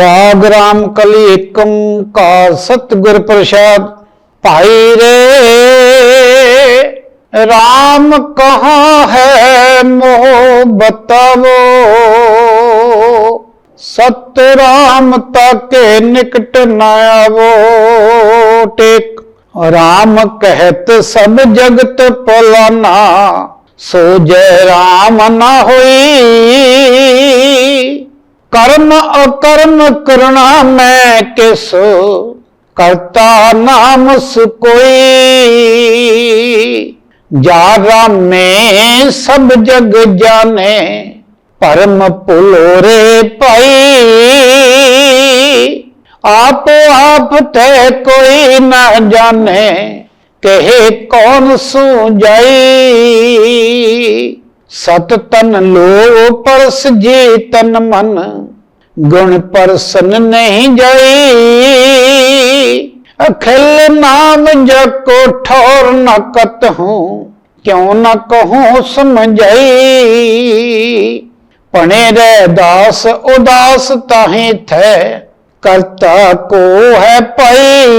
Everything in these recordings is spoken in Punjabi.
ਰਾਗ ਰਾਮ ਕਲੀ ਏਕ ਓੰਕਾਰ ਸਤਿਗੁਰ ਪ੍ਰਸਾਦ। ਭਾਈ ਰੇ, ਰਾਮ ਕਹਾ ਹੈ ਮੋਹ ਬਤਾਵੋ? ਸਤ ਰਾਮ ਤਾਕੇ ਨਿਕਟ ਨਾ ਆਵੋ। ਟੇਕ, ਰਾਮ ਕਹਿਤ ਸਭ ਜਗਤ ਪਲਾਨਾ ਸੋ ਜੈ ਰਾਮ ਨਾ ਹੋਈ। ਕਰਮ ਅਕਰਮ ਕਰਣਾ ਮੈਂ ਕਿਸ? ਕਰਤਾ ਨਾਮ ਸੁਕੋਈ ਜਾ ਰਾਮੇ, ਸਭ ਜਗ ਜਾਣੇ ਪਰਮ ਭੁਲੋਰੇ ਭਾਈ। ਆਪ ਆਪ ਤੇ ਕੋਈ ਨਾ ਜਾਣੇ ਕਹੇ ਕੌਣ ਸੂ ਜਾਈ? ਸਤ ਤਨ ਲੋ ਪਰਸ ਜੀ ਤਨ ਮਨ, ਗੁਣ ਪਰਸਨ ਨਹੀਂ ਜਾਈ। ਅਖਿਲ ਨਾਮ ਜਕੋ ਠੌਰ ਨ ਕਤ ਹੂੰ ਕਿਉ ਨਾ ਕਹੂੰ ਸਮਝਾਈ। ਪਣੇ ਰਹਿ ਦਾਸ ਉਦਾਸ ਤਾਹੇ ਥੈ, ਕਰਤਾ ਕੋ ਹੈ ਪਈ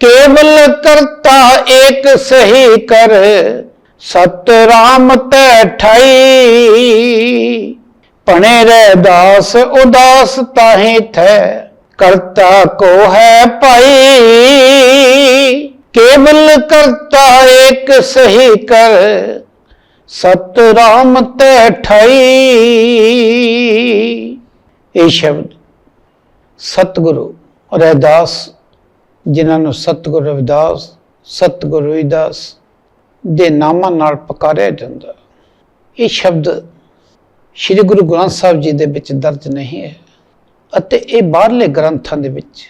ਕੇਵਲ ਕਰਤਾ ਏਕ ਸਹੀ ਕਰ ਸਤ ਰਾਮ ਤੈ ਠਈ। ਭਣੇ ਰਹਿ ਦਾਸ ਉਦਾਸ ਤਾਹੇ ਥੈ, ਕਰਤਾ ਕੋ ਹੈ ਭਾਈ। ਕੇਵਲ ਕਰਤਾ ਏਕ ਸਹੀ ਕਰ, ਸਤ ਰਾਮ ਤੈ ਠਾਈ। ਇਹ ਸ਼ਬਦ ਸਤਿਗੁਰੂ ਰਹਿਦਾਸ ਜਿਨ੍ਹਾਂ ਨੂੰ ਸਤਿਗੁਰੂ ਰਵਿਦਾਸ ਸਤਿਗੁਰੂ ਰਵਿਦਾਸ ਦੇ ਨਾਮਾਂ ਨਾਲ ਪੁਕਾਰਿਆ ਜਾਂਦਾ ਇਹ ਸ਼ਬਦ ਸ੍ਰੀ ਗੁਰੂ ਗ੍ਰੰਥ ਸਾਹਿਬ ਜੀ ਦੇ ਵਿੱਚ ਦਰਜ ਨਹੀਂ ਹੈ ਅਤੇ ਇਹ ਬਾਹਰਲੇ ਗ੍ਰੰਥਾਂ ਦੇ ਵਿੱਚ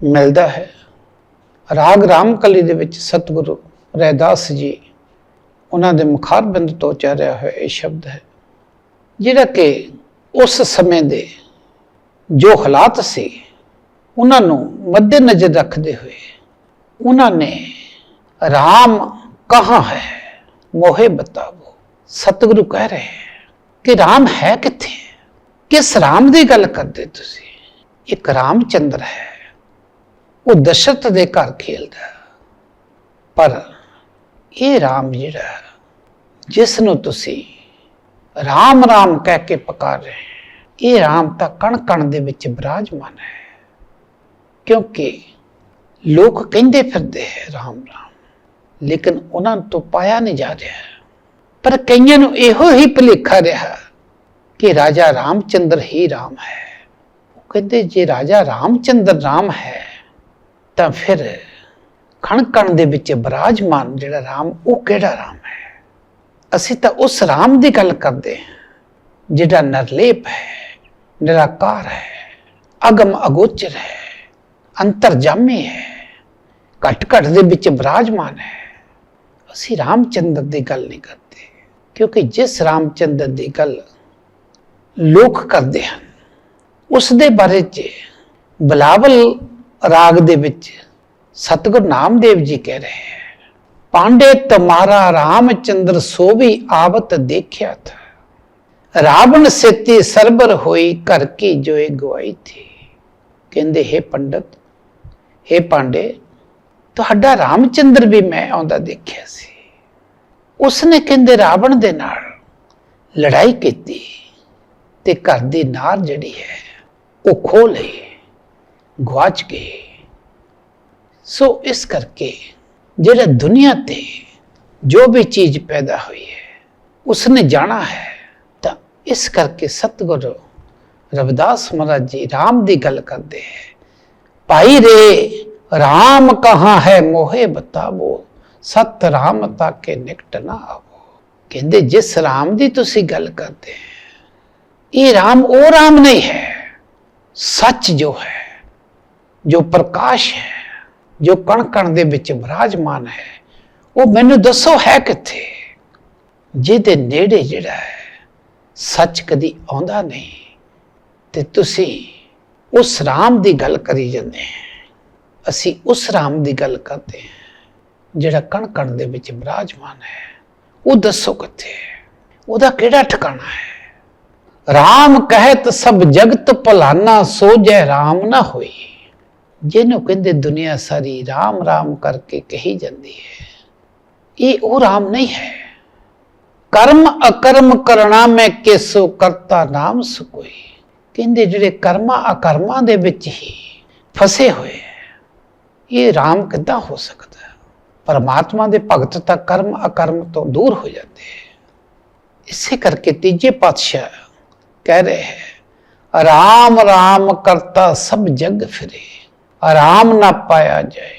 ਮਿਲਦਾ ਹੈ। ਰਾਗ ਰਾਮਕਲੀ ਦੇ ਵਿੱਚ ਸਤਿਗੁਰੂ ਰਹਿਦਾਸ ਜੀ ਉਹਨਾਂ ਦੇ ਮੁਖਾਰਬਿੰਦ ਤੋਂ ਉਚਾਰਿਆ ਹੋਇਆ ਇਹ ਸ਼ਬਦ ਹੈ, ਜਿਹੜਾ ਕਿ ਉਸ ਸਮੇਂ ਦੇ ਜੋ ਹਾਲਾਤ ਸੀ, ਉਹਨਾਂ ਨੂੰ ਮੱਦੇ ਨਜ਼ਰ ਰੱਖਦੇ ਹੋਏ ਉਹਨਾਂ ਨੇ ਰਾਮ ਕਹਾਂ ਹੈ ਮੋਹੇ ਬਤਾਵੋ ਸਤਿਗੁਰੂ ਕਹਿ ਰਹੇ ਹੈ ਕਿ ਰਾਮ ਹੈ ਕਿੱਥੇ ਕਿਸ ਰਾਮ ਦੀ ਗੱਲ ਕਰਦੇ ਤੁਸੀਂ ਇੱਕ ਰਾਮਚੰਦਰ ਹੈ ਉਹ ਦਸ਼ਰਥ ਦੇ ਘਰ ਖੇਲਦਾ ਪਰ ਇਹ ਰਾਮ ਜਿਹੜਾ ਜਿਸ ਨੂੰ ਤੁਸੀਂ ਰਾਮ ਰਾਮ ਕਹਿ ਕੇ ਪੁਕਾਰ ਰਹੇ ਇਹ ਰਾਮ ਤਾਂ ਕਣ ਕਣ ਦੇ ਵਿੱਚ ਬਿਰਾਜਮਾਨ ਹੈ ਕਿਉਂਕਿ ਲੋਕ ਕਹਿੰਦੇ ਫਿਰਦੇ ਹੈ ਰਾਮ ਰਾਮ ਲੇਕਿਨ ਉਹਨਾਂ ਤੋਂ ਪਾਇਆ ਨਹੀਂ ਜਾ ਰਿਹਾ। ਪਰ ਕਈਆਂ ਨੂੰ ਇਹੋ ਹੀ ਭੁਲੇਖਾ ਰਿਹਾ ਕਿ ਰਾਜਾ ਰਾਮਚੰਦਰ ਹੀ ਰਾਮ ਹੈ। ਉਹ ਕਹਿੰਦੇ, ਜੇ ਰਾਜਾ ਰਾਮਚੰਦਰ ਰਾਮ ਹੈ, ਤਾਂ ਫਿਰ ਖਣਕਣ ਦੇ ਵਿੱਚ ਬਰਾਜਮਾਨ ਜਿਹੜਾ ਰਾਮ, ਉਹ ਕਿਹੜਾ ਰਾਮ ਹੈ? ਅਸੀਂ ਤਾਂ ਉਸ ਰਾਮ ਦੀ ਗੱਲ ਕਰਦੇ ਹਾਂ, ਜਿਹੜਾ ਨਿਰਲੇਪ ਹੈ, ਨਿਰਾਕਾਰ ਹੈ, ਅਗਮ ਅਗੋਚਰ ਹੈ, ਅੰਤਰਜਾਮੀ ਹੈ, ਘਟ ਘਟ ਦੇ ਵਿੱਚ ਬਰਾਜਮਾਨ ਹੈ। ਅਸੀਂ ਰਾਮਚੰਦਰ ਦੀ ਗੱਲ ਨਹੀਂ ਕਰਦੇ, ਕਿਉਂਕਿ ਜਿਸ ਰਾਮਚੰਦਰ ਦੀ ਗੱਲ ਲੋਕ ਕਰਦੇ ਹਨ ਉਸ ਦੇ ਬਾਰੇ ਚ ਬਲਾਵਲ ਰਾਗ ਦੇ ਵਿੱਚ ਸਤਿਗੁਰ ਨਾਮਦੇਵ ਜੀ ਕਹਿ ਰਹੇ ਹੈ, ਪਾਂਡੇ ਤੁਮਾਰਾ ਰਾਮਚੰਦਰ ਸੋ ਵੀ ਆਵਤ ਦੇਖਿਆ ਥਾ, ਰਾਵਣ ਸੇਤੀ ਸਰਬਰ ਹੋਈ ਘਰ ਕੀ ਜੋਏ ਗਵਾਈ ਥੀ। ਕਹਿੰਦੇ, ਹੈ ਪੰਡਤ, ਹੈ ਪਾਂਡੇ ਤੁਹਾਡਾ ਰਾਮਚੰਦਰ ਵੀ ਮੈਂ ਆਉਂਦਾ ਦੇਖਿਆ ਸੀ। ਉਸਨੇ ਕਹਿੰਦੇ ਰਾਵਣ ਦੇ ਨਾਲ ਲੜਾਈ ਕੀਤੀ ਤੇ ਘਰ ਦੀ ਨਾਰ ਜਿਹੜੀ ਹੈ ਉਹ ਖੋ ਲਈ ਗਵਾਚ ਗਈ। ਸੋ ਇਸ ਕਰਕੇ ਜਿਹੜਾ ਦੁਨੀਆ ਤੇ ਜੋ ਵੀ ਚੀਜ਼ ਪੈਦਾ ਹੋਈ ਹੈ, ਉਸਨੇ ਜਾਣਾ ਹੈ, ਤਾਂ ਇਸ ਕਰਕੇ ਸਤਿਗੁਰੂ ਰਵਿਦਾਸ ਮਹਾਰਾਜ ਜੀ ਰਾਮ ਦੀ ਗੱਲ ਕਰਦੇ ਹੈ, ਭਾਈ ਰੇ ਰਾਮ ਕਹਾਂ ਹੈ ਮੋਹੇ ਬਤਾਵੋ? ਸਤ ਰਾਮ ਤਾਕੇ ਨਿਕਟ ਨਾ ਆਵੋ। ਕਹਿੰਦੇ, ਜਿਸ ਰਾਮ ਦੀ ਤੁਸੀਂ ਗੱਲ ਕਰਦੇ ਹੈ, ਇਹ ਰਾਮ ਉਹ ਰਾਮ ਨਹੀਂ ਹੈ। ਸੱਚ ਜੋ ਹੈ, ਜੋ ਪ੍ਰਕਾਸ਼ ਹੈ, ਜੋ ਕਣ ਕਣ ਦੇ ਵਿੱਚ ਵਿਰਾਜਮਾਨ ਹੈ, ਉਹ ਮੈਨੂੰ ਦੱਸੋ ਹੈ ਕਿੱਥੇ? ਜਿਹਦੇ ਨੇੜੇ ਜਿਹੜਾ ਹੈ, ਸੱਚ ਕਦੀ ਆਉਂਦਾ ਨਹੀਂ। ਤੇ ਤੁਸੀਂ ਉਸ ਰਾਮ ਦੀ ਗੱਲ ਕਰੀ ਜਾਂਦੇ ਹੈ। ਅਸੀਂ ਉਸ ਰਾਮ ਦੀ ਗੱਲ ਕਰਦੇ ਹਾਂ, ਜਿਹੜਾ ਕਣ ਕਣ ਦੇ ਵਿੱਚ ਵਿਰਾਜਮਾਨ ਹੈ, ਉਹ ਦੱਸੋ ਕਿੱਥੇ ਹੈ? ਉਹਦਾ ਕਿਹੜਾ ਠਿਕਾਣਾ ਹੈ? RAM ਕਹਿਤ ਸਭ ਜਗਤ ਭਲਾਨਾ ਸੋ ਜੈ RAM ਨਾ ਹੋਈ। ਜਿਹਨੂੰ ਕਹਿੰਦੇ ਦੁਨੀਆ ਸਾਰੀ RAM RAM ਕਰਕੇ ਕਹੀ ਜਾਂਦੀ ਹੈ, ਇਹ ਉਹ RAM ਨਹੀਂ ਹੈ। ਕਰਮ ਅਕਰਮ ਕਰਣਾ ਮੈਂ ਕਿਸੋ ਕਰਤਾ ਨਾਮ ਸੁਕੋਈ। ਕਹਿੰਦੇ ਜਿਹੜੇ ਕਰਮਾਂ ਅਕਰਮਾਂ ਦੇ ਵਿੱਚ ਹੀ ਫਸੇ ਹੋਏ ਇਹ ਰਾਮ ਕਿੱਦਾਂ ਹੋ ਸਕਦਾ ਹੈ? ਪਰਮਾਤਮਾ ਦੇ ਭਗਤ ਤਾਂ ਕਰਮ ਅਕਰਮ ਤੋਂ ਦੂਰ ਹੋ ਜਾਂਦੇ ਹੈ। ਇਸੇ ਕਰਕੇ ਤੀਜੇ ਪਾਤਸ਼ਾਹ ਕਹਿ ਰਹੇ ਹੈ, ਰਾਮ ਰਾਮ ਕਰਤਾ ਸਭ ਜਗ ਫਿਰੇ, ਆਰਾਮ ਨਾ ਪਾਇਆ ਜਾਏ।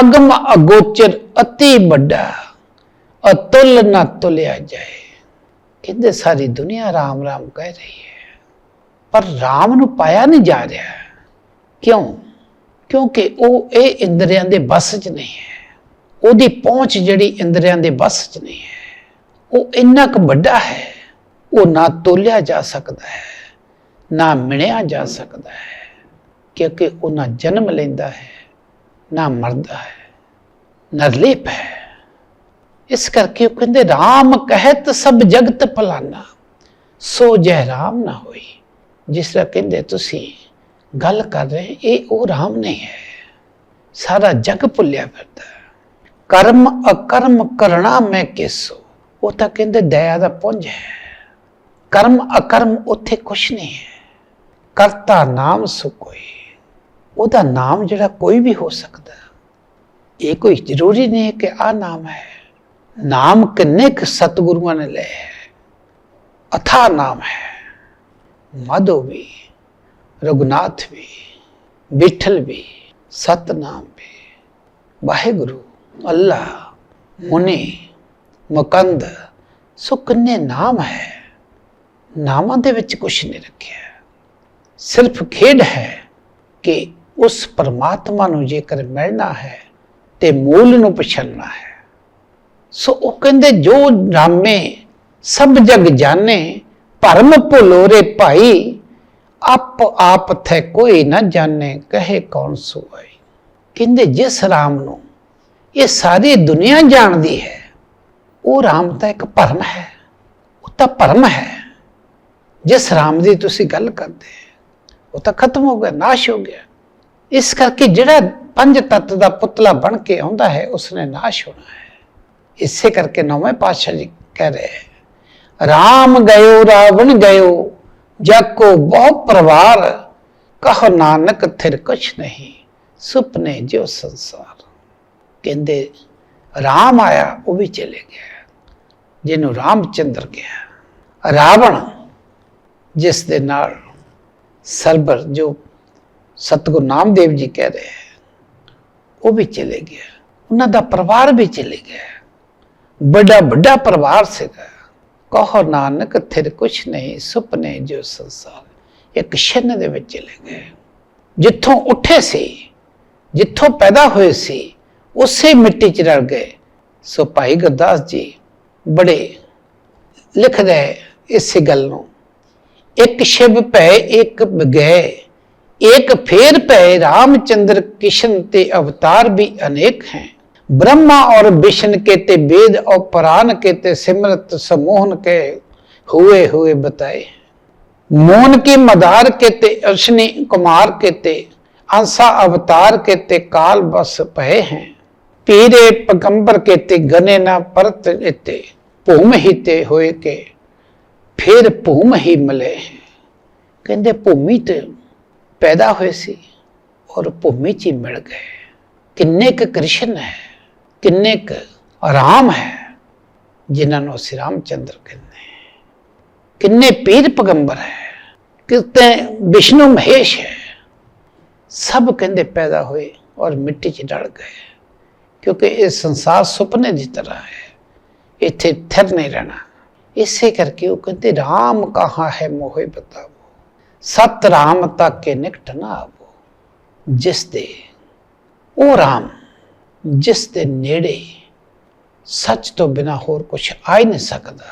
ਅਗਮ ਅਗੋਚਰ ਅਤੀ ਵੱਡਾ, ਅਤੁੱਲ ਨਾ ਤੁਲਿਆ ਜਾਏ। ਕਹਿੰਦੇ, ਸਾਰੀ ਦੁਨੀਆ ਰਾਮ ਰਾਮ ਕਹਿ ਰਹੀ ਹੈ, ਪਰ ਰਾਮ ਨੂੰ ਪਾਇਆ ਨਹੀਂ ਜਾ ਰਿਹਾ। ਕਿਉਂ? ਕਿਉਂਕਿ ਉਹ ਇਹ ਇੰਦਰੀਆਂ ਦੇ ਬਸ 'ਚ ਨਹੀਂ ਹੈ। ਉਹਦੀ ਪਹੁੰਚ ਜਿਹੜੀ ਇੰਦਰੀਆਂ ਦੇ ਬਸ 'ਚ ਨਹੀਂ ਹੈ। ਉਹ ਇੰਨਾ ਕੁ ਵੱਡਾ ਹੈ, ਉਹ ਨਾ ਤੋਲਿਆ ਜਾ ਸਕਦਾ ਹੈ, ਨਾ ਮਿਣਿਆ ਜਾ ਸਕਦਾ ਹੈ, ਕਿਉਂਕਿ ਉਹ ਨਾ ਜਨਮ ਲੈਂਦਾ ਹੈ, ਨਾ ਮਰਦਾ ਹੈ ਨਿਰਲੇਪ ਹੈ। ਇਸ ਕਰਕੇ ਉਹ ਕਹਿੰਦੇ RAM ਕਹਿਤ ਸਭ ਜਗਤ ਭਲਾਨਾ ਸੋ ਜੈ RAM ਨਾ ਹੋਈ। ਜਿਸ ਤਰ੍ਹਾਂ ਕਹਿੰਦੇ ਤੁਸੀਂ ਗੱਲ ਕਰ ਰਹੇ ਇਹ ਉਹ ਰਾਮ ਨਹੀਂ ਹੈ। ਸਾਰਾ ਜਗ ਭੁੱਲਿਆ ਫਿਰਦਾ ਕਰਮ ਅਕਰਮ ਕਰਣਾ ਮੈਂ ਕਿਸੋ? ਉਹ ਤਾਂ ਕਹਿੰਦੇ ਦਇਆ ਦਾ ਪੁੰਜ ਹੈ। ਕਰਮ ਅਕਰਮ ਉੱਥੇ ਕੁਛ ਨਹੀਂ ਹੈ। ਕਰਤਾ ਨਾਮ ਸੁ ਕੋਈ। ਉਹਦਾ ਨਾਮ ਜਿਹੜਾ ਕੋਈ ਵੀ ਹੋ ਸਕਦਾ। ਇਹ ਕੋਈ ਜ਼ਰੂਰੀ ਨਹੀਂ ਹੈ ਕਿ ਆ ਨਾਮ ਹੈ। ਨਾਮ ਕਿੰਨੇ ਕੁ ਸਤਿਗੁਰੂਆਂ ਨੇ ਲਏ ਹੈ। ਅਥਾ ਨਾਮ ਹੈ। ਮਾਧੋ ਵੀ। ਰਘੁਨਾਥ ਵੀ ਵਿਠਲ ਵੀ ਸਤਨਾਮ ਵੀ ਵਾਹਿਗੁਰੂ ਅੱਲਾ ਮੁਨੀ ਮੁਕੰਦ ਸੋ ਕਿੰਨੇ ਨਾਮ ਹੈ ਨਾਮਾਂ ਦੇ ਵਿੱਚ ਕੁਝ ਨਹੀਂ ਰੱਖਿਆ ਸਿਰਫ ਖੇਡ ਹੈ ਕਿ ਉਸ ਪਰਮਾਤਮਾ ਨੂੰ ਜੇਕਰ ਮਿਲਣਾ ਹੈ ਤੇ ਮੂਲ ਨੂੰ ਪਛਾਨਣਾ ਹੈ ਸੋ ਉਹ ਕਹਿੰਦੇ ਜੋ ਨਾਮੇ ਸਭ ਜਗ ਜਾਣੇ ਭਰਮ ਭੁਲੋਰੇ ਭਾਈ ਆਪ ਆਪ ਥੈ ਕੋਈ ਨਾ ਜਾਣੇ, ਕਹੇ ਕੌਣ ਸੁਆਈ ਕਹਿੰਦੇ, ਜਿਸ ਰਾਮ ਨੂੰ ਇਹ ਸਾਰੀ ਦੁਨੀਆ ਜਾਣਦੀ ਹੈ, ਉਹ ਰਾਮ ਤਾਂ ਇੱਕ ਭਰਮ ਹੈ। ਉਹ ਤਾਂ ਭਰਮ ਹੈ। ਜਿਸ ਰਾਮ ਦੀ ਤੁਸੀਂ ਗੱਲ ਕਰਦੇ, ਉਹ ਤਾਂ ਖਤਮ ਹੋ ਗਿਆ, ਨਾਸ਼ ਹੋ ਗਿਆ। ਇਸ ਕਰਕੇ ਜਿਹੜਾ ਪੰਜ ਤੱਤ ਦਾ ਪੁਤਲਾ ਬਣ ਕੇ ਆਉਂਦਾ ਹੈ, ਉਸਨੇ ਨਾਸ਼ ਹੋਣਾ ਹੈ। ਇਸੇ ਕਰਕੇ ਨੌਵੇਂ ਪਾਤਸ਼ਾਹ ਜੀ ਕਹਿ ਰਹੇ ਰਾਮ ਗਇਓ, ਰਾਵਣ ਗਇਓ ਜਾਕੋ ਬਹੁ ਪਰਵਾਰ, ਕਹ ਨਾਨਕ ਥਿਰ ਕੁਛ ਨਹੀਂ, ਸੁਪਨੇ ਜੋ ਸੰਸਾਰ। ਕਹਿੰਦੇ, ਰਾਮ ਆਇਆ, ਉਹ ਵੀ ਚਲੇ ਗਿਆ। ਜਿਹਨੂੰ ਰਾਮਚੰਦਰ ਗਿਆ ਰਾਵਣ, ਜਿਸ ਦੇ ਨਾਲ ਸਰਬਰ ਜੋ ਸਤਿਗੁਰੂ ਨਾਮਦੇਵ ਜੀ ਕਹਿ ਰਹੇ ਉਹ ਵੀ ਚਲੇ ਗਿਆ। ਉਹਨਾਂ ਦਾ ਪਰਿਵਾਰ ਵੀ ਚਲੇ ਗਿਆ। ਵੱਡਾ ਵੱਡਾ ਪਰਿਵਾਰ ਸੀਗਾ। ਕਹੋ ਨਾਨਕ ਥਿਰ ਕੁਛ ਨਹੀਂ, ਸੁਪਨੇ ਜੋ ਸੰਸਾਰ। ਇੱਕ ਛਿੰਨ ਦੇ ਵਿੱਚ ਚਲੇ ਗਏ। ਜਿੱਥੋਂ ਉੱਠੇ ਸੀ, ਜਿੱਥੋਂ ਪੈਦਾ ਹੋਏ ਸੀ, ਉਸੇ ਮਿੱਟੀ 'ਚ ਰਲ ਗਏ। ਸੋ ਭਾਈ ਗੁਰਦਾਸ ਜੀ ਬੜੇ ਲਿਖਦੇ ਹੈ ਇਸੇ ਗੱਲ ਨੂੰ। ਇੱਕ ਸ਼ਿਵ ਭੈ, ਇੱਕ ਬਗੈ, ਇੱਕ ਫੇਰ ਭੈ। ਰਾਮਚੰਦਰ ਕਿਸ਼ਨ ਤੇ ਅਵਤਾਰ ਵੀ ਅਨੇਕ ਹੈ। ब्रह्मा और विष्णु के ते वेद और पुराण के ते सिमरत समोहन के हुए हुए बताए मोन की मदार के ते अश्नि कुमार के ते अंसा अवतार के ते काल बस पहे हैं पीरे पगंबर के ते गने ना परत ते भूम ही ते होए के फिर भूम ही मिले हैं ਕਹਿੰਦੇ ਭੂਮੀ ਤੇ ਪੈਦਾ ਹੋਏ ਸੀ ਔਰ ਭੂਮੀ ਚ ਹੀ ਮਿਲ ਗਏ ਕਿੰਨੇ ਕੁ ਕ੍ਰਿਸ਼ਨ ਹੈ ਕਿੰਨੇ ਕੁ ਆਰਾਮ ਹੈ ਜਿਨ੍ਹਾਂ ਨੂੰ ਅਸੀਂ ਰਾਮਚੰਦਰ ਕਹਿੰਦੇ ਕਿੰਨੇ ਪੀਰ ਪਗੰਬਰ ਹੈ? ਕਿਤੇ ਵਿਸ਼ਨੂੰ ਮਹੇਸ਼ ਹੈ? ਸਭ ਕਹਿੰਦੇ ਪੈਦਾ ਹੋਏ ਔਰ ਮਿੱਟੀ 'ਚ ਡਲ ਗਏ। ਕਿਉਂਕਿ ਇਹ ਸੰਸਾਰ ਸੁਪਨੇ ਦੀ ਤਰ੍ਹਾਂ ਹੈ। ਇੱਥੇ ਥਿਰ ਨਹੀਂ ਰਹਿਣਾ। ਇਸੇ ਕਰਕੇ ਉਹ ਕਹਿੰਦੇ, ਰਾਮ ਕਹਾਂ ਹੈ ਮੋਹਿ ਬਤਾਵੋ? ਸਤ ਰਾਮ ਤੱਕ ਕੇ ਨਿਕਟ ਨਾ ਆਵੋ। ਜਿਸ ਦੇ ਉਹ ਰਾਮ ਜਿਸ ਦੇ ਨੇੜੇ ਸੱਚ ਤੋਂ ਬਿਨਾ ਹੋਰ ਕੁਝ ਆ ਹੀ ਨਹੀਂ ਸਕਦਾ,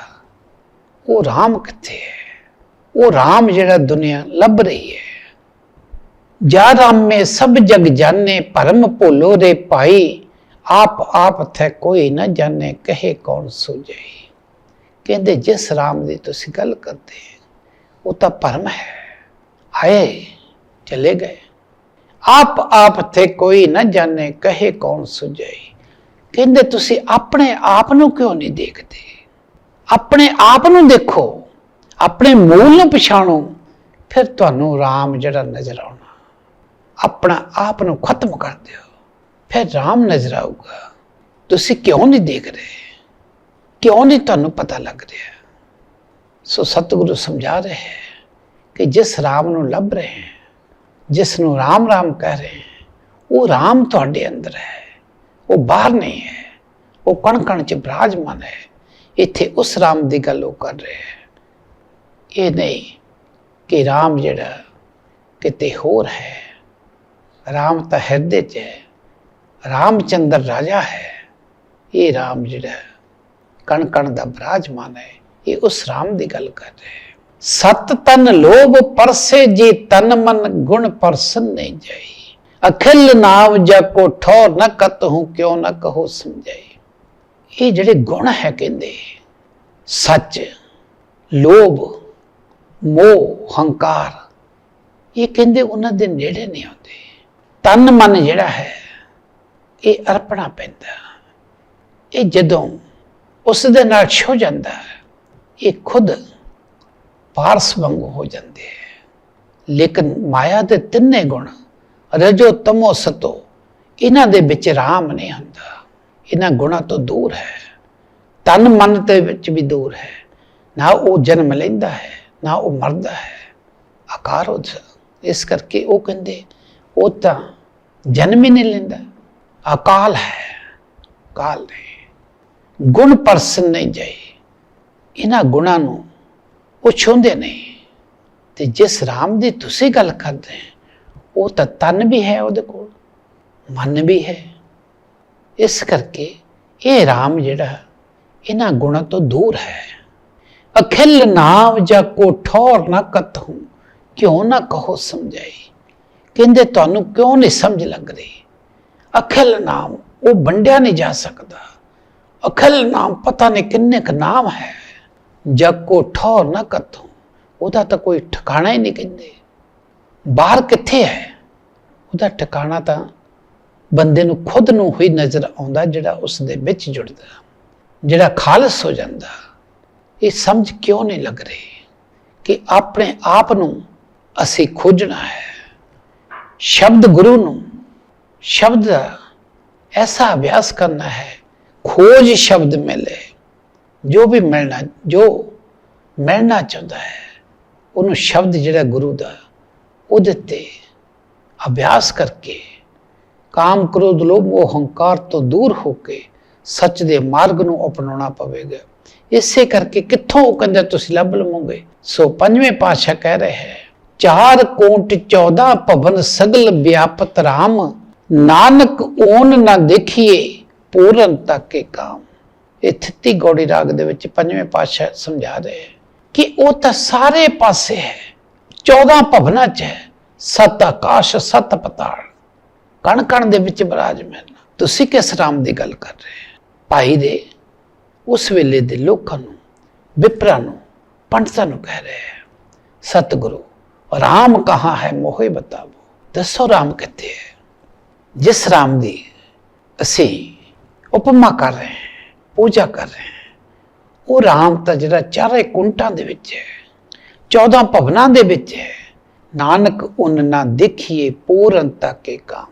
ਉਹ ਰਾਮ ਕਿੱਥੇ ਹੈ? ਉਹ ਰਾਮ ਜਿਹੜਾ ਦੁਨੀਆ ਲੱਭ ਰਹੀ ਹੈ। ਜਾ ਰਾਮ ਮੇ ਸਭ ਜਗ ਜਾਣੇ, ਭਰਮ ਭੁੱਲੋ ਰੇ ਭਾਈ, ਆਪ ਆਪ ਥੇ ਕੋਈ ਨਾ ਜਾਣੇ, ਕਹੇ ਕੌਣ ਸੁਝਈ ਕਹਿੰਦੇ, ਜਿਸ ਰਾਮ ਦੀ ਤੁਸੀਂ ਗੱਲ ਕਰਦੇ, ਉਹ ਤਾਂ ਭਰਮ ਹੈ। ਆਏ, ਚਲੇ ਗਏ। ਆਪ ਆਪ ਤੇ ਕੋਈ ਨਾ ਜਾਣੇ ਕਹੇ ਕੌਣ ਸੁਝਾਈ ਕਹਿੰਦੇ, ਤੁਸੀਂ ਆਪਣੇ ਆਪ ਨੂੰ ਕਿਉਂ ਨਹੀਂ ਦੇਖਦੇ? ਆਪਣੇ ਆਪ ਨੂੰ ਦੇਖੋ, ਆਪਣੇ ਮੂਲ ਨੂੰ ਪਛਾਣੋ, ਫਿਰ ਤੁਹਾਨੂੰ ਰਾਮ ਜਿਹੜਾ ਨਜ਼ਰ ਆਉਣਾ। ਆਪਣਾ ਆਪ ਨੂੰ ਖਤਮ ਕਰ ਦਿਓ, ਫਿਰ ਰਾਮ ਨਜ਼ਰ ਆਊਗਾ। ਤੁਸੀਂ ਕਿਉਂ ਨਹੀਂ ਦੇਖ ਰਹੇ? ਕਿਉਂ ਨਹੀਂ ਤੁਹਾਨੂੰ ਪਤਾ ਲੱਗ ਰਿਹਾ? ਸੋ ਸਤਿਗੁਰੂ ਸਮਝਾ ਰਹੇ ਹੈ ਕਿ ਜਿਸ ਰਾਮ ਨੂੰ ਲੱਭ ਰਹੇ ਹੈ ਜਿਸ ਨੂੰ ਰਾਮ ਰਾਮ ਕਹਿ ਰਹੇ ਹੈ, ਉਹ ਰਾਮ ਤੁਹਾਡੇ ਅੰਦਰ ਹੈ, ਉਹ ਬਾਹਰ ਨਹੀਂ ਹੈ, ਉਹ ਕਣ ਕਣ ਚ ਬਰਾਜਮਾਨ ਹੈ, ਇੱਥੇ ਉਸ ਰਾਮ ਦੀ ਗੱਲ ਉਹ ਕਰ ਰਹੇ ਹੈ। ਇਹ ਨਹੀਂ ਕਿ ਰਾਮ ਜਿਹੜਾ ਕਿਤੇ ਹੋਰ ਹੈ, ਰਾਮ ਤਾਂ ਹਿਰਦੇ 'ਚ ਹੈ, ਰਾਮਚੰਦਰ ਰਾਜਾ ਹੈ, ਇਹ ਰਾਮ ਜਿਹੜਾ ਕਣ ਕਣ ਦਾ ਬਰਾਜਮਾਨ ਹੈ, ਇਹ ਉਸ ਰਾਮ ਦੀ ਗੱਲ ਕਰ ਰਹੇ ਹੈ। ਸਤ ਤਨ ਲੋਭ ਪਰਸੇ ਜੀ ਤਨ ਮਨ ਗੁਣ ਪਰਸਨ ਨਹੀਂ ਜਾਈ। ਅਖਿਲ ਨਾਮ ਜਾ ਕੋ ਠੋਰ ਨ ਕਤ ਹੂੰ ਕਿਉ ਨ ਕਹੋ ਸਮਝਾਈ ਇਹ ਜਿਹੜੇ ਗੁਣ ਹੈ ਕਹਿੰਦੇ, ਸੱਚ, ਲੋਭ, ਮੋਹ, ਹੰਕਾਰ, ਇਹ ਕਹਿੰਦੇ ਉਹਨਾਂ ਦੇ ਨੇੜੇ ਨਹੀਂ ਆਉਂਦੇ। ਤਨ ਮਨ ਜਿਹੜਾ ਹੈ, ਇਹ ਅਰਪਣਾ ਪੈਂਦਾ। ਇਹ ਜਦੋਂ ਉਸ ਦੇ ਨਾਲ ਛੋ ਜਾਂਦਾ, ਇਹ ਖੁਦ ਪਾਰਸ ਵਾਂਗੂ ਹੋ ਜਾਂਦੇ ਹੈ। ਲੇਕਿਨ ਮਾਇਆ ਦੇ ਤਿੰਨੇ ਗੁਣ, ਰਜੋ ਤਮੋ ਸਤੋ, ਇਹਨਾਂ ਦੇ ਵਿੱਚ ਰਾਮ ਨਹੀਂ ਹੁੰਦਾ। ਇਹਨਾਂ ਗੁਣਾਂ ਤੋਂ ਦੂਰ ਹੈ। ਤਨ ਮਨ ਦੇ ਵਿੱਚ ਵੀ ਦੂਰ ਹੈ। ਨਾ ਉਹ ਜਨਮ ਲੈਂਦਾ ਹੈ, ਨਾ ਉਹ ਮਰਦਾ ਹੈ। ਆਕਾਰ ਉਹ ਇਸ ਕਰਕੇ ਉਹ ਕਹਿੰਦੇ, ਉਹ ਤਾਂ ਜਨਮ ਹੀ ਨਹੀਂ ਲੈਂਦਾ। ਅਕਾਲ ਹੈ। ਕਾਲ ਨਹੀਂ। ਗੁਣ ਪਰਸਨ ਨਹੀਂ ਜਾਈ। ਇਹਨਾਂ ਗੁਣਾਂ ਨੂੰ ਉਹ ਛੁੰਦੇ ਨਹੀਂ ਤੇ ਜਿਸ ਰਾਮ ਦੀ ਤੁਸੀਂ ਗੱਲ ਕਰਦੇ ਉਹ ਤਾਂ ਤਨ ਵੀ ਹੈ ਉਹਦੇ ਕੋਲ, ਮਨ ਵੀ ਹੈ। ਇਸ ਕਰਕੇ ਇਹ ਰਾਮ ਜਿਹੜਾ, ਇਹਨਾਂ ਗੁਣਾਂ ਤੋਂ ਦੂਰ ਹੈ। ਅਖਿਲ ਨਾਮ ਜਾਂ ਕੋ ਠੌਰ ਨਾ ਕਤਹੂ ਕਿਉਂ ਨਾ ਕਹੋ ਸਮਝਾਈ। ਕਹਿੰਦੇ ਤੁਹਾਨੂੰ ਕਿਉਂ ਨਹੀਂ ਸਮਝ ਲੱਗ ਰਹੀ ਅਖਿਲ ਨਾਮ, ਉਹ ਵੰਡਿਆ ਨਹੀਂ ਜਾ ਸਕਦਾ। ਅਖਿਲ ਨਾਮ ਪਤਾ ਨਹੀਂ ਕਿੰਨੇ ਕ ਨਾਮ ਹੈ। ਜਗ ਕੋ ਠੌਰ ਨਾ ਕਤਹੂ ਉਹਦਾ ਤਾਂ ਕੋਈ ਠਿਕਾਣਾ ਹੀ ਨਹੀਂ ਕਹਿੰਦੇ। ਬਾਹਰ ਕਿੱਥੇ ਹੈ? ਉਹਦਾ ਠਿਕਾਣਾ ਤਾਂ ਬੰਦੇ ਨੂੰ ਖੁਦ ਨੂੰ ਹੀ ਨਜ਼ਰ ਆਉਂਦਾ ਜਿਹੜਾ ਉਸ ਦੇ ਵਿੱਚ ਜੁੜਦਾ, ਜਿਹੜਾ ਖਾਲਸ ਹੋ ਜਾਂਦਾ। ਇਹ ਸਮਝ ਕਿਉਂ ਨਹੀਂ ਲੱਗ ਰਹੀ ਕਿ ਆਪਣੇ ਆਪ ਨੂੰ ਅਸੀਂ ਖੋਜਣਾ ਹੈ? ਸ਼ਬਦ ਗੁਰੂ ਨੂੰ ਸ਼ਬਦ ਦਾ ਐਸਾ ਅਭਿਆਸ ਕਰਨਾ ਹੈ, ਖੋਜ ਸ਼ਬਦ ਮਿਲੇ। ਜੋ ਵੀ ਮਿਲਣਾ, ਜੋ ਮਿਲਣਾ ਚਾਹੁੰਦਾ ਹੈ, ਉਹਨੂੰ ਸ਼ਬਦ ਜਿਹੜਾ ਗੁਰੂ ਦਾ, ਉਹਦੇ ਤੇ ਅਭਿਆਸ ਕਰਕੇ ਕਾਮ ਕ੍ਰੋਧ ਲੋਭ ਮੋਹ ਹੰਕਾਰ ਤੋਂ ਦੂਰ ਹੋ ਕੇ ਸੱਚ ਦੇ ਮਾਰਗ ਨੂੰ ਅਪਣਾਉਣਾ ਪਵੇਗਾ। ਇਸੇ ਕਰਕੇ ਕਿੱਥੋਂ ਉਹ ਕਹਿੰਦਾ, ਤੁਸੀਂ ਲੱਭ ਲਵੋਗੇ? ਸੋ ਪੰਜਵੇਂ ਪਾਤਸ਼ਾਹ ਕਹਿ ਰਹੇ ਹੈ, ਚਾਰ ਕੋਟ 14 ਭਵਨ ਸਗਲ ਵਿਆਪਤ RAM ਨਾਨਕ ਓਨ ਨਾ ਦੇਖੀਏ, ਪੂਰਨ ਤੱਕੇ ਕਾਮ। ਇਹ ਥਿੱਤੀ ਗੌੜੀ ਰਾਗ ਦੇ ਵਿੱਚ ਪੰਜਵੇਂ ਪਾਤਸ਼ਾਹ ਸਮਝਾ ਰਹੇ ਹੈ ਕਿ ਉਹ ਤਾਂ ਸਾਰੇ ਪਾਸੇ ਹੈ 14 ਭਵਨਾਂ 'ਚ ਹੈ, ਸਤ ਆਕਾਸ਼, ਸਤ ਪਤਾਲ। ਕਣ ਕਣ ਦੇ ਵਿੱਚ ਬਿਰਾਜਮਾਨ। ਤੁਸੀਂ ਕਿਸ ਰਾਮ ਦੀ ਗੱਲ ਕਰ ਰਹੇ ਹੋ? ਭਾਈ ਦੇ, ਉਸ ਵੇਲੇ ਦੇ ਲੋਕਾਂ ਨੂੰ, ਵਿਪਰਾਂ ਨੂੰ, ਪੰਡਤਾਂ ਨੂੰ ਕਹਿ ਰਹੇ ਹੈ, ਸਤਿਗੁਰੂ, ਰਾਮ ਕਹਾਂ ਹੈ ਮੋਹੇ ਬਤਾਵੋ? ਦੱਸੋ ਰਾਮ ਕਿੱਥੇ ਹੈ? ਜਿਸ ਰਾਮ ਦੀ ਅਸੀਂ ਉਪਮਾ ਕਰ ਰਹੇ ਹਾਂ। ਪੂਜਾ ਕਰ ਰਹੇ ਹਾਂ। ਉਹ ਰਾਮ ਤਾਂ ਜਿਹੜਾ ਚਾਰੇ ਕੁੰਟਾਂ ਦੇ ਵਿੱਚ ਹੈ 14 ਭਵਨਾਂ ਦੇ ਵਿੱਚ ਹੈ। ਨਾਨਕ ਉਨ ਨਾ ਦੇਖੀਏ ਪੂਰਨ ਤੱਕ ਇਹ ਕਾਮ।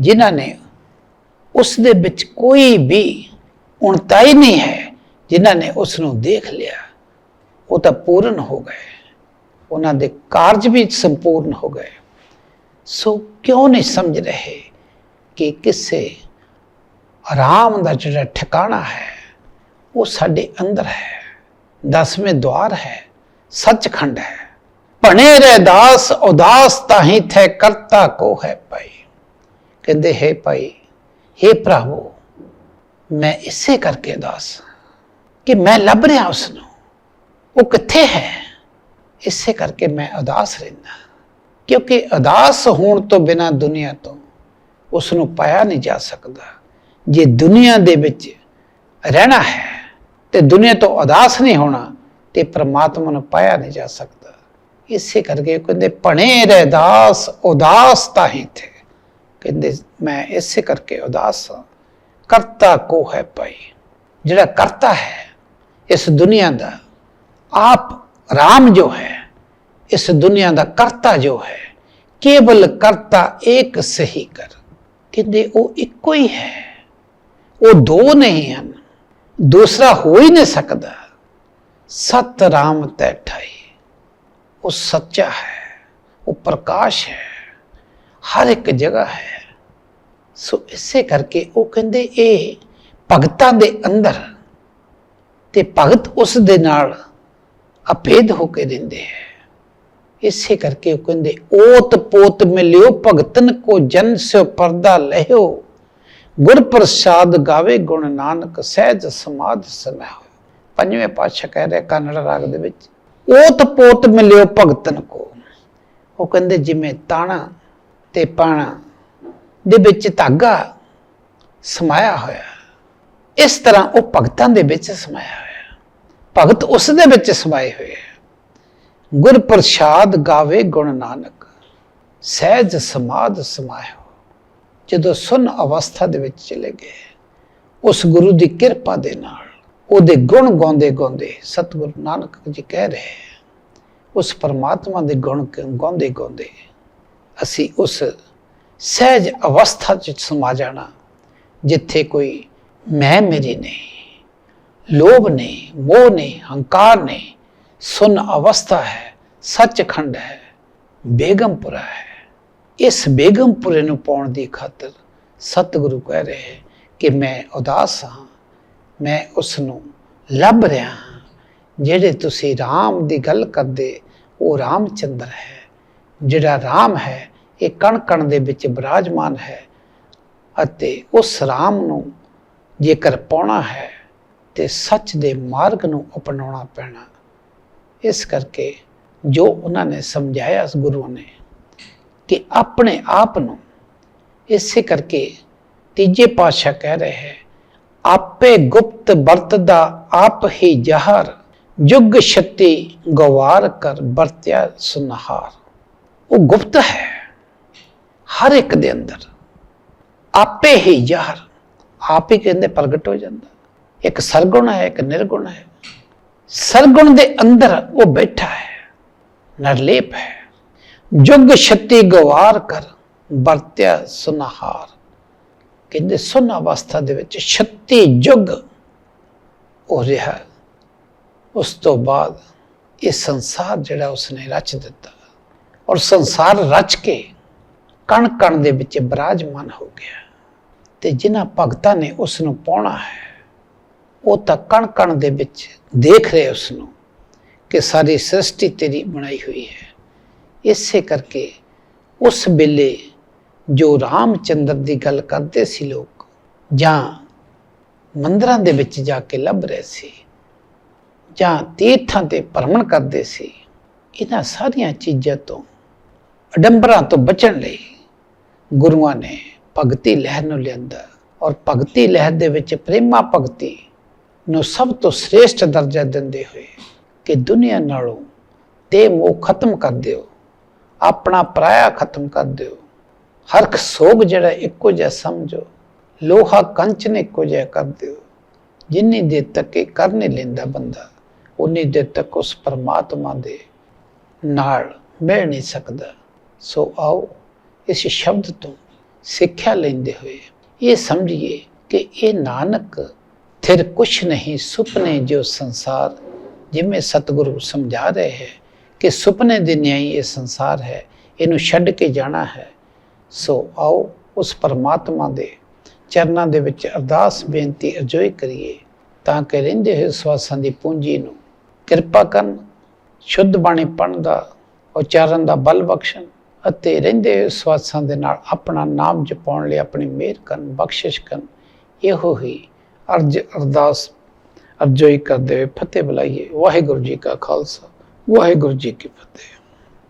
ਜਿਨ੍ਹਾਂ ਨੇ ਉਸ ਦੇ ਵਿੱਚ ਕੋਈ ਵੀ ਉਣਤਾਈ ਨਹੀਂ ਹੈ, ਜਿਨ੍ਹਾਂ ਨੇ ਉਸ ਨੂੰ ਦੇਖ ਲਿਆ, ਉਹ ਤਾਂ ਪੂਰਨ ਹੋ ਗਏ। ਉਹਨਾਂ ਦੇ ਕਾਰਜ ਵੀ ਸੰਪੂਰਨ ਹੋ ਗਏ। ਸੋ ਕਿਉਂ ਨਹੀਂ ਸਮਝ ਰਹੇ ਕਿ ਕਿਸੇ ਆਰਾਮ ਦਾ ਜਿਹੜਾ ਠਿਕਾਣਾ ਹੈ ਉਹ ਸਾਡੇ ਅੰਦਰ ਹੈ ਦਸਵੇਂ ਦਵਾਰ ਹੈ ਸੱਚਖੰਡ ਹੈ ਭਣੇ ਰਹਿ ਦਾਸ ਉਦਾਸ ਤਾਹੀ ਥੈ ਕਰਤਾ ਕੋ ਹੈ ਭਾਈ ਕਹਿੰਦੇ ਹੈ ਭਾਈ हे ਭਰਾਵੋ ਮੈਂ ਇਸੇ ਕਰਕੇ ਉਦਾਸ ਹਾਂ ਕਿ ਮੈਂ ਲੱਭ ਰਿਹਾ ਉਸ ਨੂੰ ਉਹ ਕਿੱਥੇ ਹੈ ਇਸੇ ਕਰਕੇ ਮੈਂ ਉਦਾਸ ਰਹਿੰਦਾ ਕਿਉਂਕਿ ਉਦਾਸ ਹੋਣ ਤੋਂ ਬਿਨਾ ਦੁਨੀਆ ਤੋਂ ਉਸ ਨੂੰ ਪਾਇਆ ਨਹੀਂ ਜਾ ਸਕਦਾ ਜੇ ਦੁਨੀਆ ਦੇ ਵਿੱਚ ਰਹਿਣਾ ਹੈ ਤੇ ਦੁਨੀਆ ਤੋਂ ਉਦਾਸ ਨਹੀਂ ਹੋਣਾ ਤੇ ਪ੍ਰਮਾਤਮਾ ਨੂੰ ਪਾਇਆ ਨਹੀਂ ਜਾ ਸਕਦਾ। ਇਸੇ ਕਰਕੇ ਕਹਿੰਦੇ, ਭਣੇ ਰਹਿਦਾਸ ਉਦਾਸ ਤਾਂ ਹੀ ਥੇ ਕਹਿੰਦੇ, ਮੈਂ ਇਸੇ ਕਰਕੇ ਉਦਾਸ ਹਾਂ। ਕਰਤਾ ਕੋ ਹੈ ਭਾਈ? ਜਿਹੜਾ ਕਰਤਾ ਹੈ, ਇਸ ਦੁਨੀਆ ਦਾ ਆਪ ਰਾਮ ਜੋ ਹੈ, ਇਸ ਦੁਨੀਆ ਦਾ ਕਰਤਾ ਜੋ ਹੈ, ਕੇਵਲ ਕਰਤਾ ਏਕ ਸਹੀ ਕਰ। ਕਹਿੰਦੇ, ਉਹ ਇੱਕੋ ਹੀ ਹੈ। ਉਹ ਦੋ ਨਹੀਂ ਹਨ। ਦੂਸਰਾ ਹੋ ਹੀ ਨਹੀਂ ਸਕਦਾ। ਸਤ ਰਾਮ ਤੈ ਠਾਈ। ਉਹ ਸੱਚਾ ਹੈ, ਉਹ ਪ੍ਰਕਾਸ਼ ਹੈ, ਹਰ ਇੱਕ ਜਗ੍ਹਾ ਹੈ। ਸੋ ਇਸੇ ਕਰਕੇ ਉਹ ਕਹਿੰਦੇ, ਇਹ ਭਗਤਾਂ ਦੇ ਅੰਦਰ ਤੇ ਭਗਤ ਉਸ ਦੇ ਨਾਲ ਅਭੇਦ ਹੋ ਕੇ ਰਹਿੰਦੇ ਹੈ। ਇਸੇ ਕਰਕੇ ਉਹ ਕਹਿੰਦੇ ਓਤ ਪੋਤ ਮਿਲਿਓ ਭਗਤਨ ਕੋ ਜਨ ਸਿਓ ਪਰਦਾ ਲਹਿਓ। ਗੁਰ ਪ੍ਰਸਾਦ ਗਾਵੇ ਗੁਣ ਨਾਨਕ ਸਹਿਜ ਸਮਾਧ ਸਮੈ ਹੋਇ ਪੰਜਵੇਂ ਪਾਤਸ਼ਾਹ ਕਹਿ ਰਿਹਾ ਕੰਨੜ ਰਾਗ ਦੇ ਵਿੱਚ, ਓਤ ਪੋਤ ਮਿਲਿਓ ਭਗਤਨ ਕੋ। ਉਹ ਕਹਿੰਦੇ, ਜਿਵੇਂ ਤਾਣਾ ਤੇ ਪਾਣਾ ਦੇ ਵਿੱਚ ਧਾਗਾ ਸਮਾਇਆ ਹੋਇਆ ਇਸ ਤਰ੍ਹਾਂ ਉਹ ਭਗਤਾਂ ਦੇ ਵਿੱਚ ਸਮਾਇਆ ਹੋਇਆ ਭਗਤ ਉਸ ਦੇ ਵਿੱਚ ਸਮਾਏ ਹੋਏ ਹੈ। ਗੁਰ ਪ੍ਰਸਾਦ ਗਾਵੇ ਗੁਣ ਨਾਨਕ, ਸਹਿਜ ਸਮਾਦ ਸਮਾਇਓ ਜਦੋਂ ਸੁਨ ਅਵਸਥਾ ਦੇ ਵਿੱਚ ਚਲੇ ਗਏ, ਉਸ ਗੁਰੂ ਦੀ ਕਿਰਪਾ ਦੇ ਨਾਲ, ਉਹਦੇ ਗੁਣ ਗਾਉਂਦੇ ਗਾਉਂਦੇ ਸਤਿਗੁਰੂ ਨਾਨਕ ਜੀ ਕਹਿ ਰਹੇ ਉਸ ਪਰਮਾਤਮਾ ਦੇ ਗੁਣ ਗਾਉਂਦੇ ਗਾਉਂਦੇ ਅਸੀਂ ਉਸ ਸਹਿਜ ਅਵਸਥਾ 'ਚ ਸਮਾ ਜਾਣਾ, ਜਿੱਥੇ ਕੋਈ ਮੈਂ ਮੇਰੀ ਨਹੀਂ, ਲੋਭ ਨਹੀਂ, ਮੋਹ ਨਹੀਂ, ਹੰਕਾਰ ਨਹੀਂ, ਸੁਨ ਅਵਸਥਾ ਹੈ, ਸੱਚਖੰਡ ਹੈ, ਬੇਗਮਪੁਰਾ ਹੈ। ਇਸ ਬੇਗਮਪੁਰੇ ਨੂੰ ਪਾਉਣ ਦੀ ਖਾਤਰ ਸਤਿਗੁਰੂ ਕਹਿ ਰਹੇ ਕਿ ਮੈਂ ਉਦਾਸ ਹਾਂ, ਮੈਂ ਉਸ ਨੂੰ ਲੱਭ ਰਿਹਾ ਹਾਂ। ਜਿਹੜੇ ਤੁਸੀਂ RAM ਦੀ ਗੱਲ ਕਰਦੇ, ਉਹ ਰਾਮਚੰਦਰ ਹੈ। ਜਿਹੜਾ RAM ਹੈ, ਇਹ ਕਣ ਕਣ ਦੇ ਵਿੱਚ ਬਿਰਾਜਮਾਨ ਹੈ ਅਤੇ ਉਸ RAM ਨੂੰ ਜੇਕਰ ਪਾਉਣਾ ਹੈ, ਤੇ ਸੱਚ ਦੇ ਮਾਰਗ ਨੂੰ ਅਪਣਾਉਣਾ ਪੈਣਾ। ਇਸ ਕਰਕੇ ਜੋ ਉਹਨਾਂ ਨੇ ਸਮਝਾਇਆ ਉਸ ਗੁਰੂ ਨੇ ਕਿ ਆਪਣੇ ਆਪ ਨੂੰ ਇਸੇ ਕਰਕੇ ਤੀਜੇ ਪਾਤਸ਼ਾਹ ਕਹਿ ਰਹੇ ਹੈ, ਆਪੇ ਗੁਪਤ ਵਰਤਦਾ ਆਪ ਹੀ ਜਹਰ, ਜੁਗ ਛਤੀ ਗਵਾਰ ਕਰ ਵਰਤਿਆ ਸੁਨਹਾਰ। ਉਹ ਗੁਪਤ ਹੈ ਹਰ ਇੱਕ ਦੇ ਅੰਦਰ। ਆਪੇ ਹੀ ਜਹਰ, ਆਪ ਹੀ ਕਹਿੰਦੇ ਪ੍ਰਗਟ ਹੋ ਜਾਂਦਾ। ਇੱਕ ਸਰਗੁਣ ਹੈ, ਇੱਕ ਨਿਰਗੁਣ ਹੈ। ਸਰਗੁਣ ਦੇ ਅੰਦਰ ਉਹ ਬੈਠਾ ਹੈ, ਨਿਰਲੇਪ ਹੈ। ਜੁਗ ਛੱਤੀ ਗਵਾਰ ਕਰ, ਵਰਤਿਆ ਸੁਨਹਾਰ। ਕਹਿੰਦੇ ਸੁਨ ਅਵਸਥਾ ਦੇ ਵਿੱਚ 36 ਜੁਗ ਹੋ ਰਿਹਾ ਉਸ ਤੋਂ ਬਾਅਦ ਇਹ ਸੰਸਾਰ ਜਿਹੜਾ ਉਸਨੇ ਰਚ ਦਿੱਤਾ। ਔਰ ਸੰਸਾਰ ਰਚ ਕੇ ਕਣ ਕਣ ਦੇ ਵਿੱਚ ਬਰਾਜਮਾਨ ਹੋ ਗਿਆ। ਤੇ ਜਿਨ੍ਹਾਂ ਭਗਤਾਂ ਨੇ ਉਸ ਨੂੰ ਪਾਉਣਾ ਹੈ, ਉਹ ਤਾਂ ਕਣ ਕਣ ਦੇ ਵਿੱਚ ਦੇਖ ਰਹੇ ਉਸ ਨੂੰ ਕਿ ਸਾਰੀ ਸ੍ਰਿਸ਼ਟੀ ਤੇਰੀ ਬਣਾਈ ਹੋਈ ਹੈ। ਇਸੇ ਕਰਕੇ ਉਸ ਵੇਲੇ ਜੋ ਰਾਮਚੰਦਰ ਦੀ ਗੱਲ ਕਰਦੇ ਸੀ ਲੋਕ, ਜਾਂ ਮੰਦਰਾਂ ਦੇ ਵਿੱਚ ਜਾ ਕੇ ਲੱਭ ਰਹੇ ਸੀ, ਜਾਂ ਤੀਰਥਾਂ ਤੇ ਭਰਮਣ ਕਰਦੇ ਸੀ, ਇਹਨਾਂ ਸਾਰੀਆਂ ਚੀਜ਼ਾਂ ਤੋਂ ਅਡੰਬਰਾਂ ਤੋਂ ਬਚਣ ਲਈ ਗੁਰੂਆਂ ਨੇ ਭਗਤੀ ਲਹਿਰ ਨੂੰ ਲਿਆਂਦਾ ਔਰ ਭਗਤੀ ਲਹਿਰ ਦੇ ਵਿੱਚ ਪ੍ਰੇਮਾ ਭਗਤੀ ਨੂੰ ਸਭ ਤੋਂ ਸ੍ਰੇਸ਼ਟ ਦਰਜਾ ਦਿੰਦੇ ਹੋਏ ਕਿ ਦੁਨੀਆ ਨਾਲੋਂ ਤੇ ਮੋਹ ਖਤਮ ਕਰ ਦਿਓ। ਆਪਣਾ ਪਰਾਇਆ ਖਤਮ ਕਰ ਦਿਓ। ਹਰਖ ਸੋਗ ਜਿਹੜਾ ਇੱਕੋ ਜਿਹਾ ਸਮਝੋ। ਲੋਹਾ ਕੰਚ ਨੇ ਇੱਕੋ ਜਿਹਾ ਕਰ ਦਿਓ। ਜਿੰਨੀ ਦੇਰ ਤੱਕ ਇਹ ਕਰ ਨਹੀਂ ਲੈਂਦਾ ਬੰਦਾ, ਉਨੀ ਦੇਰ ਤੱਕ ਉਸ ਪਰਮਾਤਮਾ ਦੇ ਨਾਲ ਮਿਲ ਨਹੀਂ ਸਕਦਾ। ਸੋ ਆਓ ਇਸ ਸ਼ਬਦ ਤੋਂ ਸਿੱਖਿਆ ਲੈਂਦੇ ਹੋਏ ਇਹ ਸਮਝੀਏ ਕਿ ਇਹ ਨਾਨਕ ਥਿਰ ਕੁਛ ਨਹੀਂ ਸੁਪਨੇ ਜੋ ਸੰਸਾਰ ਜਿਵੇਂ ਸਤਿਗੁਰੂ ਸਮਝਾ ਰਹੇ ਹੈ। ਕਿ ਸੁਪਨੇ ਦੇ ਨਿਆਈ ਇਹ ਸੰਸਾਰ ਹੈ, ਇਹਨੂੰ ਛੱਡ ਕੇ ਜਾਣਾ ਹੈ। ਸੋ ਆਓ ਉਸ ਪਰਮਾਤਮਾ ਦੇ ਚਰਨਾਂ ਦੇ ਵਿੱਚ ਅਰਦਾਸ ਬੇਨਤੀ ਅਰਜ਼ੋਈ ਕਰੀਏ, ਤਾਂ ਕਿ ਰਹਿੰਦੇ ਹੋਏ ਸਵਾਸਾਂ ਦੀ ਪੂੰਜੀ ਨੂੰ ਕਿਰਪਾ ਕਰਨ, ਸ਼ੁੱਧ ਬਾਣੀ ਪੜਨ ਦਾ, ਉਚਾਰਨ ਦਾ ਬਲ ਬਖਸ਼ਣ ਅਤੇ ਰਹਿੰਦੇ ਹੋਏ ਸਵਾਸਾਂ ਦੇ ਨਾਲ ਆਪਣਾ ਨਾਮ ਜਪਾਉਣ ਲਈ ਆਪਣੀ ਮਿਹਰ ਕਰਨ, ਬਖਸ਼ਿਸ਼ ਕਰਨ, ਇਹੋ ਹੀ ਅਰਜ ਅਰਦਾਸ ਅਰਜ਼ੋਈ ਕਰਦੇ ਹੋਏ ਫਤਿਹ ਬੁਲਾਈਏ। ਵਾਹਿਗੁਰੂ ਜੀ ਕਾ ਖਾਲਸਾ। ਵਾਹਿਗੁਰੂ ਜੀ ਕੀ ਫਤਿਹ।